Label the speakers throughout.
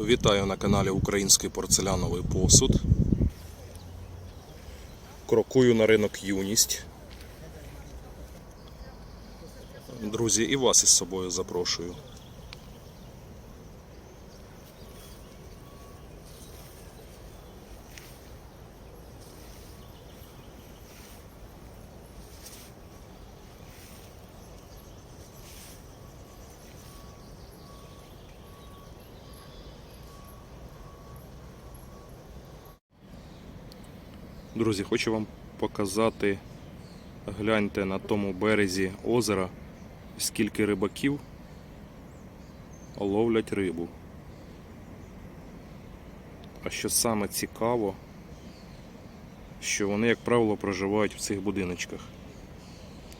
Speaker 1: Вітаю на каналі Український порцеляновий посуд. Крокую на ринок Юність. Друзі, і вас із собою запрошую. Друзі, хочу вам показати, гляньте на тому березі озера, скільки рибаків ловлять рибу. А що саме цікаво, що вони, як правило, проживають в цих будиночках.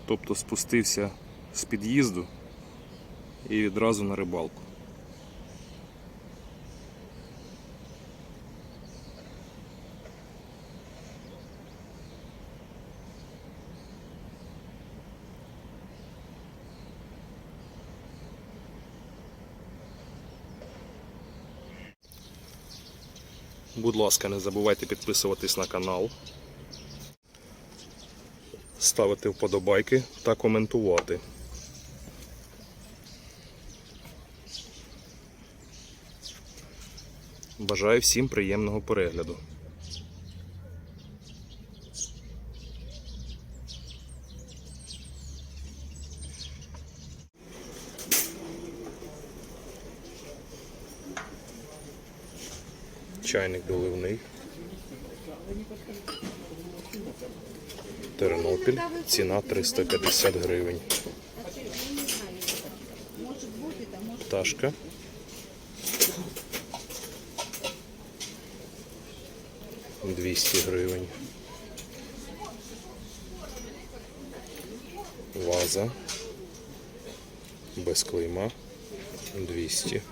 Speaker 1: Тобто спустився з під'їзду і відразу на рибалку. Будь ласка, не забувайте підписуватись на канал, ставити вподобайки та коментувати. Бажаю всім приємного перегляду. Чайник доливний. Тернопіль. Ціна 350 гривень. Пташка. Двісті гривень. Ваза. Без клейма. 200.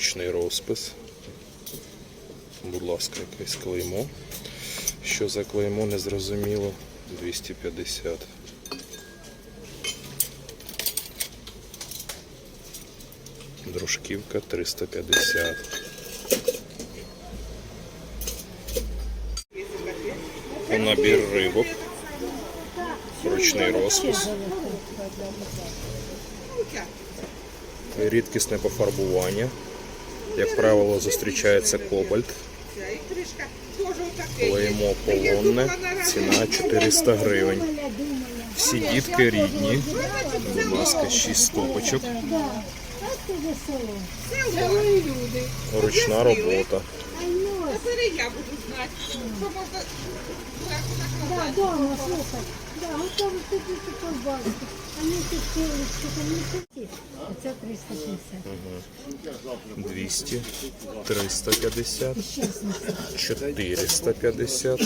Speaker 1: Ручний розпис. Будь ласка, якесь клеймо. Що за клеймо, не зрозуміло. 250. Дружківка 350. Набір рибок. Ручний розпис. Рідкісне пофарбування. Як правило, зустрічається кобальт. Клеймо полонне. Ціна 400 гривень. Всі дітки рідні. Будь ласка, 6 стопочок. Ручна робота.
Speaker 2: Тепер я буду знати, що можна.
Speaker 3: Да, дома, слухай. Да, готові тоді ти побачити. А ми тут килочки, там не такі. Оце 350.
Speaker 1: 200, 350,
Speaker 3: І щасниці.
Speaker 1: 450,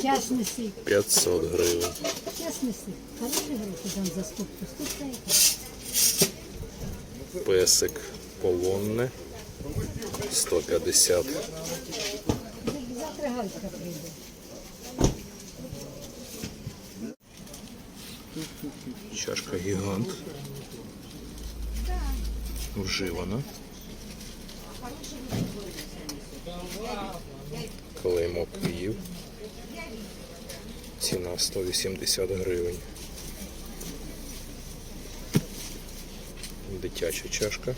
Speaker 3: Щасниці.
Speaker 1: 500 гривень.
Speaker 3: Щасниці. Хороші гроші там за ступку. Ступка
Speaker 1: Песик полонне 150.
Speaker 3: Завтра галька прийде.
Speaker 1: Чашка гігант. Вживана. Клеймо Київ. Ціна 180 гривень. Дитяча чашка.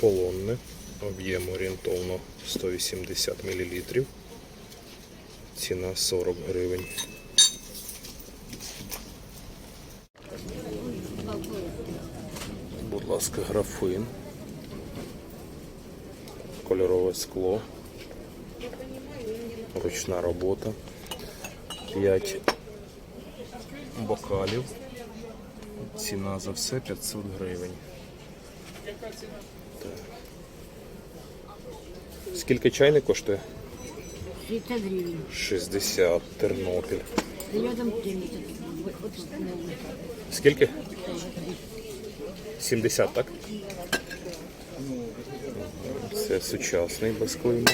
Speaker 1: Полонне. Об'єм орієнтовно 180 мл. Ціна 40 гривень. Будь ласка, графин. Кольорове скло. Ручна робота. 5 бокалів. Ціна за все 500 гривень. Так. Скільки чайник коштує?
Speaker 3: 30 гривень.
Speaker 1: 60 Тернопіль.
Speaker 3: Рядом 30. От не
Speaker 1: Скільки? 70, так? Це сучасний без клейма.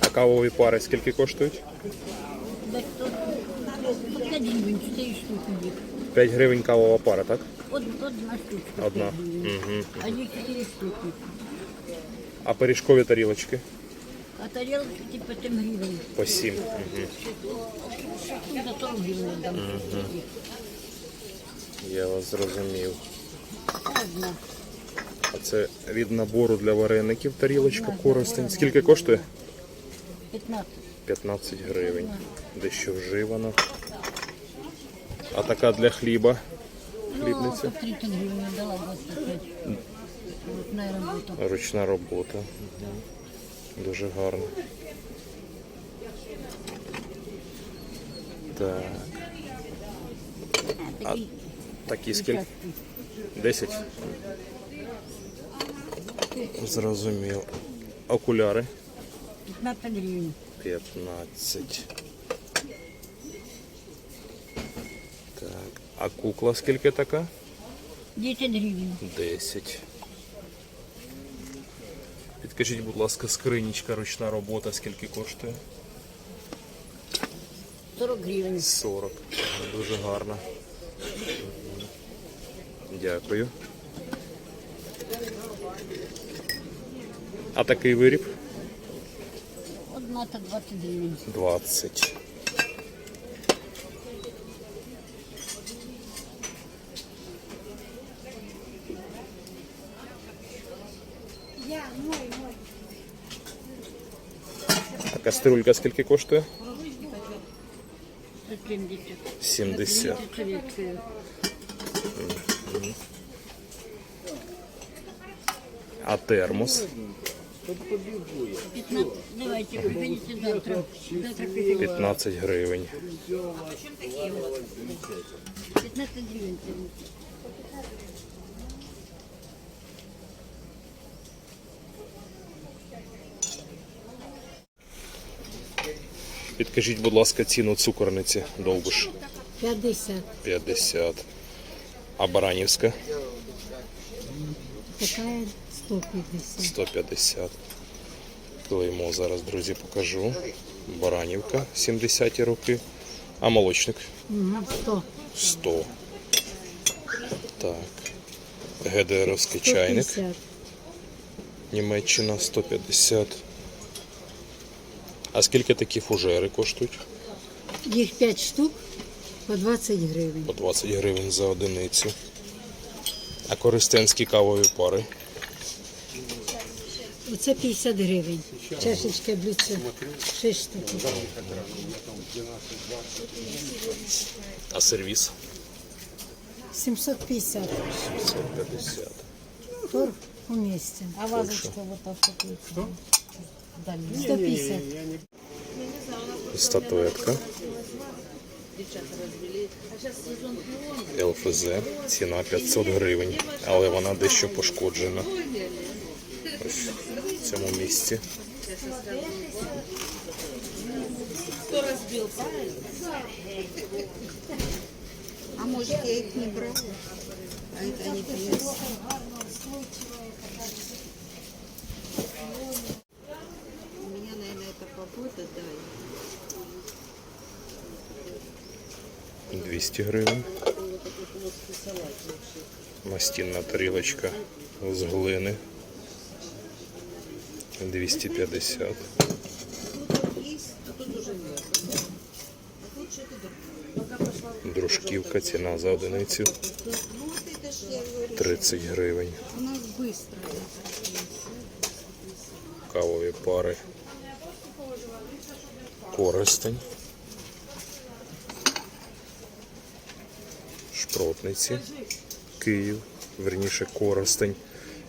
Speaker 1: А кавові пари скільки коштують?
Speaker 3: Десь тут По 5 гривень, 4 штуки є.
Speaker 1: 5 гривень кавова пара, так?
Speaker 3: Од, одна штучка.
Speaker 1: Одна. Угу.
Speaker 3: А є 4 штуки.
Speaker 1: А пиріжкові тарілочки?
Speaker 3: А тарілки типу 7 гривень.
Speaker 1: По 7. Угу.
Speaker 3: За 40 гривень дам.
Speaker 1: Я вас зрозумів.
Speaker 3: Одна.
Speaker 1: А це від набору для вареників тарілочка користень. Скільки коштує?
Speaker 3: 15.
Speaker 1: 15 гривень. Дещо вживано. А така для хліба. Хлібниця.
Speaker 3: Ну, 30 гривень дала 25.
Speaker 1: Ручна робота. Дуже гарно. Так.
Speaker 3: Такий
Speaker 1: Такі скільки?
Speaker 3: Участок.
Speaker 1: 10? Зрозумів. Окуляри
Speaker 3: 15 гривень.
Speaker 1: 15. Так. А кукла скільки така?
Speaker 3: 10 гривень.
Speaker 1: 10. Підкажіть, будь ласка, скринічка, ручна робота, скільки коштує?
Speaker 3: 40 гривень.
Speaker 1: 40. Дуже гарно. Дякую. А такий виріб?
Speaker 3: Одна та 20 гривень.
Speaker 1: 20. А кастрюлька скільки коштує?
Speaker 3: 170.
Speaker 1: 70. А термос?
Speaker 3: 15. Давайте, приходите завтра. Завтра приходите.
Speaker 1: 15 гривень.
Speaker 3: 15 гривен.
Speaker 1: Підкажіть, будь ласка, ціну цукорниці довбуш
Speaker 3: 50.
Speaker 1: 50. А Баранівська
Speaker 3: Такая 150.
Speaker 1: 150. Клеймо зараз, друзі, покажу. Баранівка 70-ті роки. А молочник
Speaker 3: Угу, 100.
Speaker 1: 100. Так. ГДРовський чайник. Німеччина 150. А скільки такі фужери коштують?
Speaker 3: Їх 5 штук по 20 гривень.
Speaker 1: По 20 гривень за одиницю. А користенські кавові пари.
Speaker 3: Оце 50 гривень. Чашечка блюдце 6 штук.
Speaker 1: А сервіс
Speaker 3: 750.
Speaker 1: 750.
Speaker 3: Торг уместен. А
Speaker 1: вазочка
Speaker 3: вот так что? 150.
Speaker 1: Статуетка. ЛФЗ. Ціна 500 гривень, але вона дещо пошкоджена. В цьому місці.
Speaker 2: А может я их не брала? А это они принесли. У меня, наверное, это погода, да.
Speaker 1: 200 гривень. Настінна тарілочка з глини. 250. Дружківка, ціна за одиницю
Speaker 2: Ну вот это ж я говорю,
Speaker 1: 30 гривень. Кавові пари. Користень. Шпротниці. Київ. Верніше Коростень.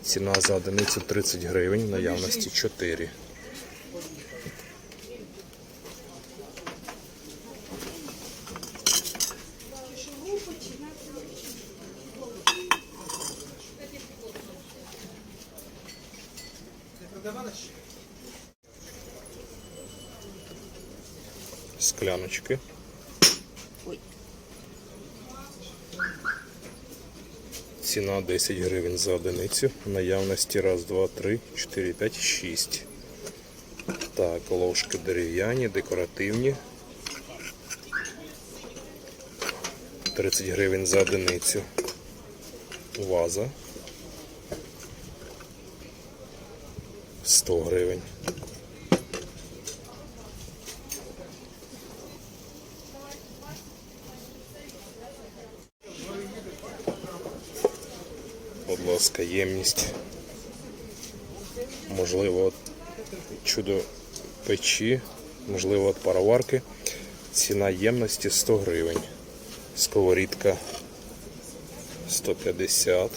Speaker 1: Ціна за одиницю 30 гривень, наявності 4. Скляночки. Ціна 10 гривень за одиницю. Наявності раз, два, три, чотири, п'ять, шість. Так, ложки дерев'яні, декоративні. 30 гривень за одиницю. Ваза. 100 гривень. Будь ласка, ємність. Можливо, от чудо печі, можливо, от пароварки. Ціна ємності 100 гривень. Сковорідка 150.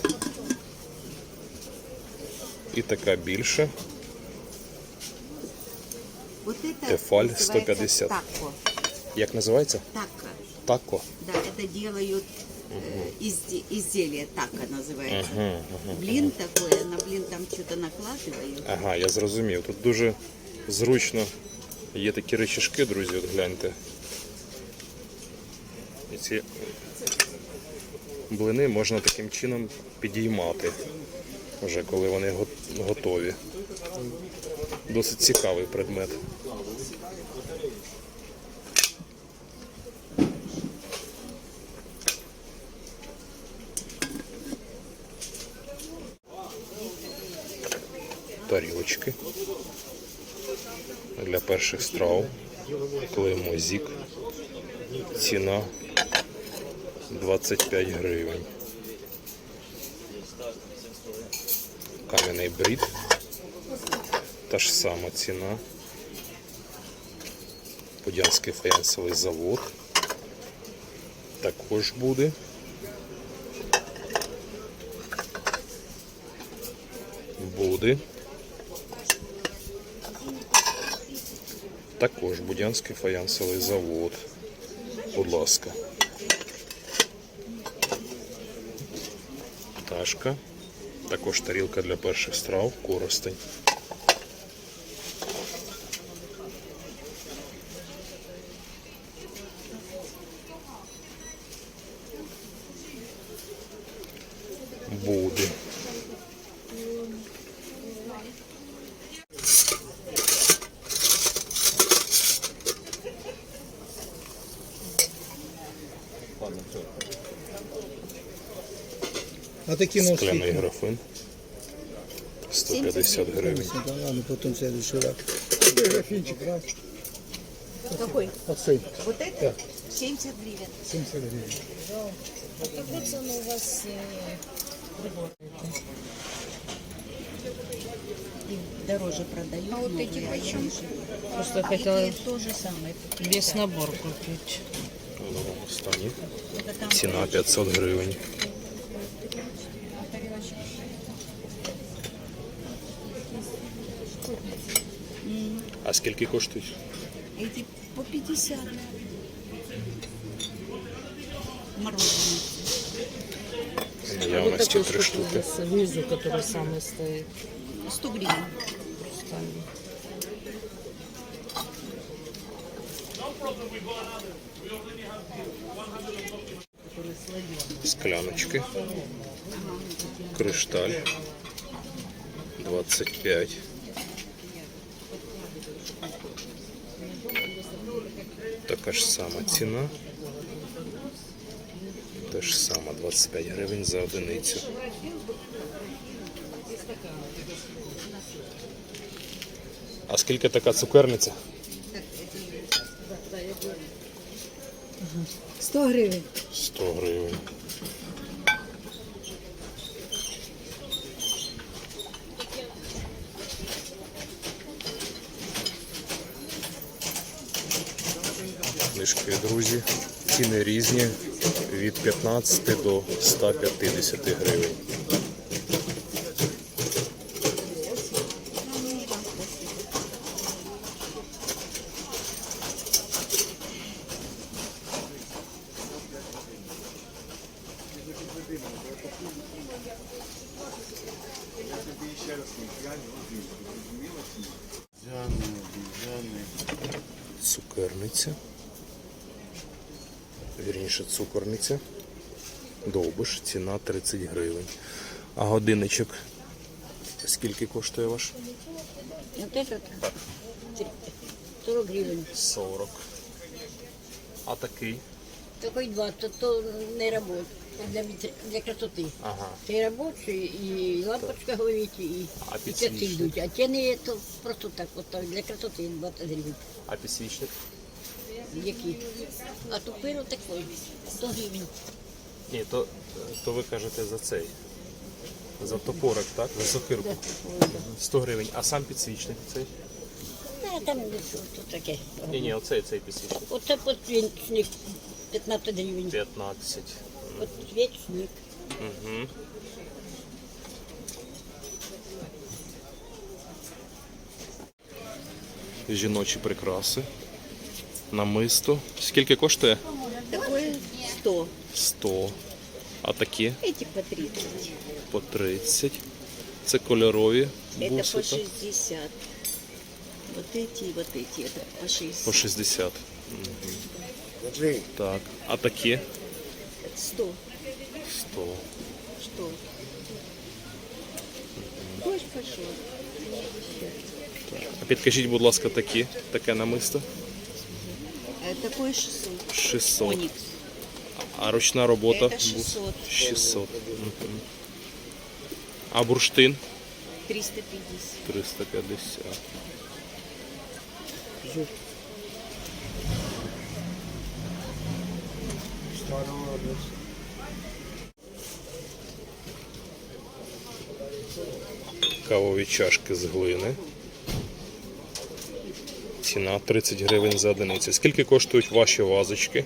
Speaker 1: І така більша.
Speaker 4: Вот это
Speaker 1: Тефаль
Speaker 4: называется
Speaker 1: 150.
Speaker 4: Тако.
Speaker 1: Як називається?
Speaker 4: Тако.
Speaker 1: Тако.
Speaker 4: Да, это делают э, изде- изделие тако называется. Блин такой, на блин там что-то накладывают.
Speaker 1: Ага, я зрозумів. Тут дуже зручно. Є такі речішки, друзі, от гляньте. І ці блини можна таким чином підіймати, вже коли вони го- готові. Досить цікавий предмет. Тарілочки для перших страв. Клеймо зік. Ціна 25 гривень. Кам'яний брід. Та ж сама ціна. Подянський фаянсовий завод. Також буде. Буде. Також Будянський фаянсовий завод. Будь ласка. Пташка. Також тарілка для перших страв, коростень. Буде.
Speaker 5: такі носки?
Speaker 1: Скляний графин. 150 гривень.
Speaker 5: Да ладно, потом в следующий раз. Какой графинчик, раз?
Speaker 4: Какой?
Speaker 5: Оцей,
Speaker 4: Вот это? 70 гривен.
Speaker 5: 70 гривен.
Speaker 4: Дороже продают. А вот эти почем?
Speaker 6: Просто хотела
Speaker 4: то же самое.
Speaker 6: весь набор купить.
Speaker 1: Останні.
Speaker 4: Это там
Speaker 1: Ціна 500 гривень. А скільки коштують?
Speaker 4: эти по 50. Мороженое.
Speaker 1: Наявності
Speaker 6: вот
Speaker 1: три
Speaker 6: такой
Speaker 1: штуки.
Speaker 6: штука снизу, который самый стоит.
Speaker 4: 100 гривен.
Speaker 6: Хрустальный.
Speaker 1: Скляночки. Кришталь. 25. Така ж сама ціна. Те ж саме 25 гривень за одиницю. А скільки така цукерниця?
Speaker 3: 100 гривень.
Speaker 1: 100 гривень. Друзі. Ціни різні від 15 до 150 гривень. Цукерниця. Вірніше, цукорниця. Довбиш, ціна 30 гривень. А годинничок скільки коштує ваш?
Speaker 4: Вот этот 40 гривен.
Speaker 1: 40. А такий
Speaker 3: Такой два, то, то не работает. Для, вітр- для красоти.
Speaker 1: Ага.
Speaker 3: Це робочий, і лампочка горить, і,
Speaker 1: А
Speaker 3: і йдуть. А ті не то просто так, от так, для красоти 20 гривень.
Speaker 1: А підсвічник?
Speaker 3: Які? А то пиро такий, 100 гривень.
Speaker 1: Ні, то, то ви кажете за цей. За топорик, так? За сокирку.
Speaker 3: Да.
Speaker 1: 100 гривень. А сам підсвічник цей?
Speaker 3: Ну, а там не що, таке.
Speaker 1: Ні, ні, оцей цей підсвічник.
Speaker 3: Оце подсвічник 15 гривень.
Speaker 1: 15.
Speaker 3: Подсвічник.
Speaker 1: Угу. Жіночі прикраси Намисто. Скільки коштує?
Speaker 4: Такое 100.
Speaker 1: 100. А такі
Speaker 4: Эти по 30.
Speaker 1: по 30. Це кольорові
Speaker 4: Это
Speaker 1: буси,
Speaker 4: по
Speaker 1: так?
Speaker 4: 60. Вот эти и вот эти. Это по 60.
Speaker 1: По 60.
Speaker 5: Смотри,
Speaker 1: Так. А такі
Speaker 4: 100.
Speaker 1: 100.
Speaker 4: Что? Хочешь пошел?
Speaker 1: А підкажіть, будь ласка, такі. Таке намисто.
Speaker 4: Такое 600.
Speaker 1: 600.
Speaker 4: Оникс.
Speaker 1: А ручна робота?
Speaker 4: Це 600.
Speaker 1: 600. Мгм. А бурштин?
Speaker 4: 350.
Speaker 1: 350.
Speaker 5: старого десь.
Speaker 1: Кавові чашки з глини. Ціна 30 гривень за одиницю. Скільки коштують ваші вазочки?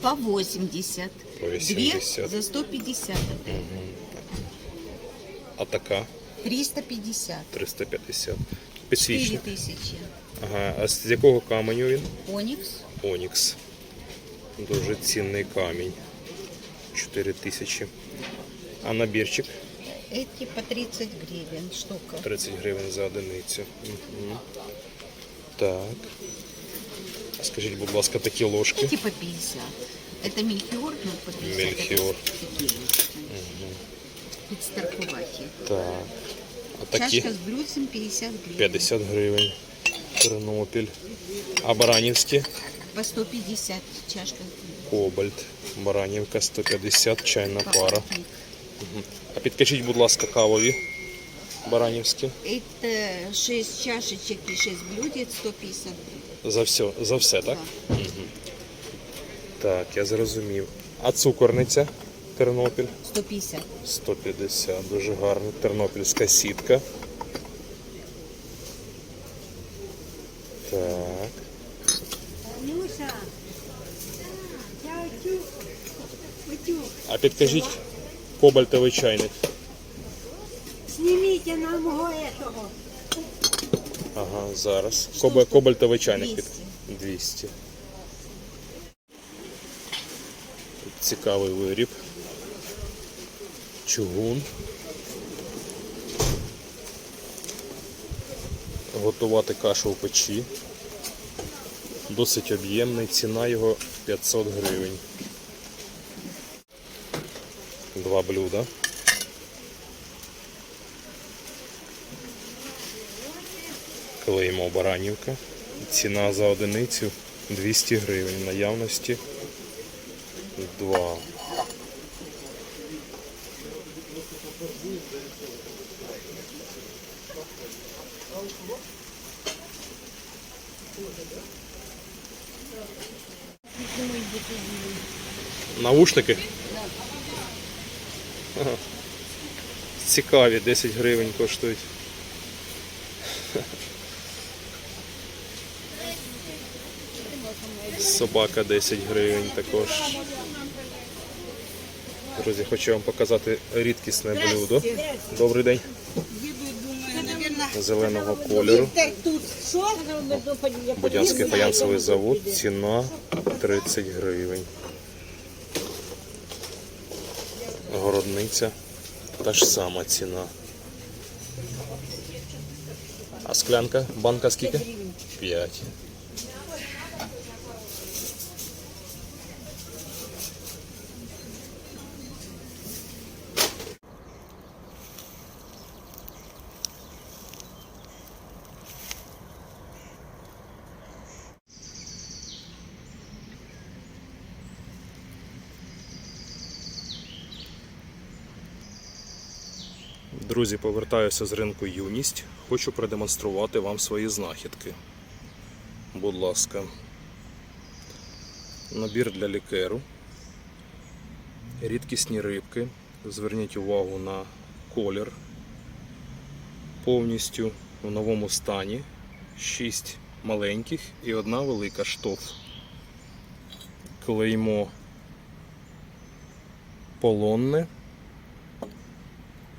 Speaker 4: По 80.
Speaker 1: По 80.
Speaker 4: Две за 150.
Speaker 1: А така
Speaker 4: 350.
Speaker 1: 350. Підсвічник.
Speaker 4: 4000.
Speaker 1: Ага. А з якого каменю він?
Speaker 4: Оникс.
Speaker 1: Онікс. Дуже цінний камінь. 4 тисячі. А набірчик
Speaker 4: Эти по 30 гривен штука.
Speaker 1: 30 гривень за одиницю. Угу. Так. А Скажіть, будь ласка, такі ложки.
Speaker 4: Эти по 50. Это мельхиор, ну по 50.
Speaker 1: Мельхиор.
Speaker 4: Это такие вот. Підстаркуваті.
Speaker 1: Так. А такі
Speaker 4: Чашка з блюдцем 50 гривен.
Speaker 1: 50 гривень. Тернопіль. А баранівські?
Speaker 4: По 150 чашка.
Speaker 1: Кобальт. Баранівка 150, чайна пара.
Speaker 4: Папоротник.
Speaker 1: А підкажіть, будь ласка, кавові. Баранівські.
Speaker 4: Это 6 чашечек и 6 блюдец 150 гривен.
Speaker 1: За все, за все, так? Так, я зрозумів. А цукорниця Тернопіль
Speaker 4: 150.
Speaker 1: 150. Дуже гарна тернопільська сітка. Так.
Speaker 3: Нюша, я оцю, оцю,
Speaker 1: А підкажіть кобальтовий чайник.
Speaker 3: Зніміть нам мого.
Speaker 1: Ага, зараз. Коба, кобальтовий чайник.
Speaker 4: 200.
Speaker 1: 200. Тут цікавий виріб. Чугун. Готувати кашу у печі. Досить об'ємний, ціна його 500 гривень. Два блюда. Клеймо Баранівка. Ціна за одиницю 200 гривень. Наявності 2. Наушники? Ага. Цікаві, 10 гривень коштують. Собака 10 гривень також. Друзі, хочу вам показати рідкісне блюдо. Добрий день. Зеленого кольору. Будянський фаянсовий завод. Ціна 30 гривень. Городниця. Та ж сама ціна. А склянка? Банка скільки? 5. Друзі, повертаюся з ринку Юність. Хочу продемонструвати вам свої знахідки. Будь ласка. Набір для лікеру. Рідкісні рибки. Зверніть увагу на колір. Повністю в новому стані. 6 маленьких і одна велика штоф. Клеймо полонне.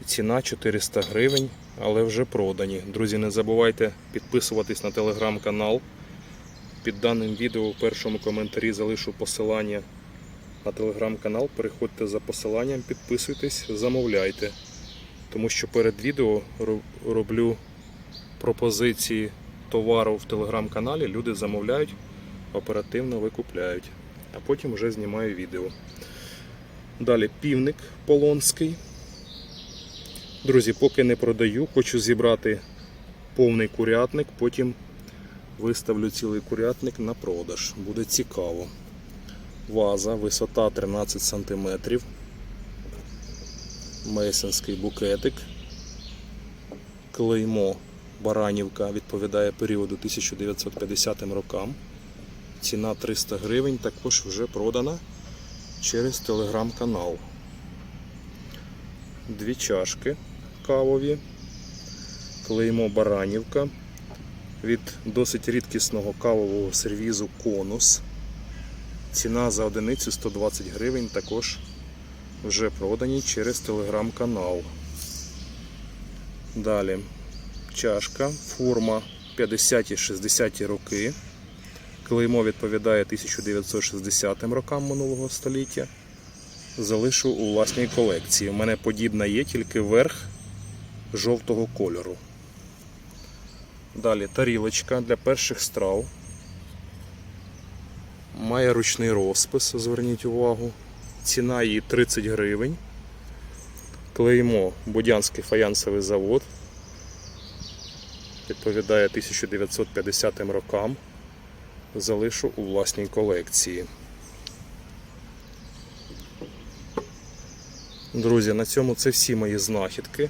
Speaker 1: Ціна 400 гривень, але вже продані. Друзі, не забувайте підписуватись на телеграм-канал. Під даним відео в першому коментарі залишу посилання на телеграм-канал. Переходьте за посиланням, підписуйтесь, замовляйте. Тому що перед відео роблю пропозиції товару в телеграм-каналі. Люди замовляють, оперативно викупляють, а потім вже знімаю відео. Далі півник полонський. Друзі, поки не продаю, хочу зібрати повний курятник, потім виставлю цілий курятник на продаж. Буде цікаво. Ваза, висота 13 см. Мейсонський букетик. Клеймо Баранівка відповідає періоду 1950 рокам. Ціна 300 гривень, також вже продана через телеграм-канал. Дві чашки кавові, клеймо Баранівка від досить рідкісного кавового сервізу Конус. Ціна за одиницю 120 гривень, також вже продані через телеграм-канал. Далі чашка, форма 50-60 роки. Клеймо відповідає 1960 рокам минулого століття залишу у власній колекції. У мене подібна є, тільки верх жовтого кольору. Далі тарілочка для перших страв. Має ручний розпис, зверніть увагу. Ціна її 30 гривень. Клеймо Будянський фаянсовий завод. Відповідає 1950 рокам. Залишу у власній колекції. Друзі, на цьому це всі мої знахідки.